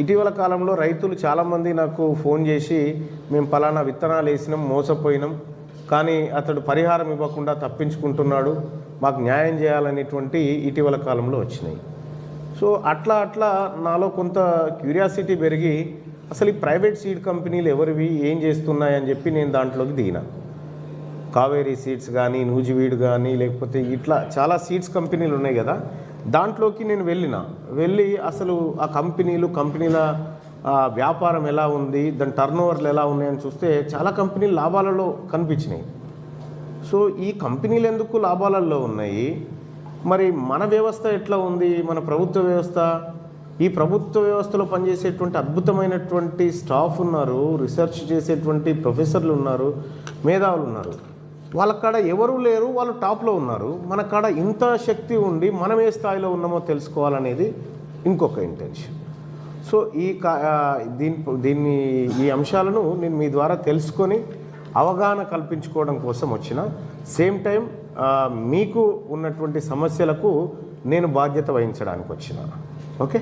ఇటీవల కాలంలో రైతులు చాలామంది నాకు ఫోన్ చేసి మేము పలానా విత్తనాలు వేసినాం మోసపోయినాం కానీ అతడు పరిహారం ఇవ్వకుండా తప్పించుకుంటున్నాడు మాకు న్యాయం చేయాలనేటువంటి ఇటీవల కాలంలో వచ్చినాయి. సో అట్లా అట్లా నాలో కొంత క్యూరియాసిటీ పెరిగి అసలు ఈ ప్రైవేట్ సీడ్ కంపెనీలు ఎవరివి ఏం చేస్తున్నాయని చెప్పి నేను దాంట్లోకి దిగిన. కావేరీ సీడ్స్ కానీ నూజివీడు కానీ లేకపోతే ఇట్లా చాలా సీడ్స్ కంపెనీలు ఉన్నాయి కదా దాంట్లోకి నేను వెళ్ళిన. వెళ్ళి అసలు ఆ కంపెనీలు కంపెనీల వ్యాపారం ఎలా ఉంది దాని టర్న్ ఓవర్లు ఎలా ఉన్నాయని చూస్తే చాలా కంపెనీలు లాభాలలో కనిపించినాయి. సో ఈ కంపెనీలు ఎందుకు లాభాలలో ఉన్నాయి? మరి మన వ్యవస్థ ఎట్లా ఉంది? మన ప్రభుత్వ వ్యవస్థ? ఈ ప్రభుత్వ వ్యవస్థలో పనిచేసేటువంటి అద్భుతమైనటువంటి స్టాఫ్ ఉన్నారు రీసెర్చ్ చేసేటువంటి ప్రొఫెసర్లు ఉన్నారు మేధావులు ఉన్నారు. వాళ్ళ కాడ ఎవరు లేరు వాళ్ళు టాప్లో ఉన్నారు. మన కాడ ఇంత శక్తి ఉండి మనం ఏ స్థాయిలో ఉన్నామో తెలుసుకోవాలనేది ఇంకొక ఇంటెన్షన్ సో ఈ కా దీని దీన్ని ఈ అంశాలను నేను మీ ద్వారా తెలుసుకొని అవగాహన కల్పించుకోవడం కోసం వచ్చిన. సేమ్ టైం మీకు ఉన్నటువంటి సమస్యలకు నేను బాధ్యత వహించడానికి వచ్చిన. ఓకే?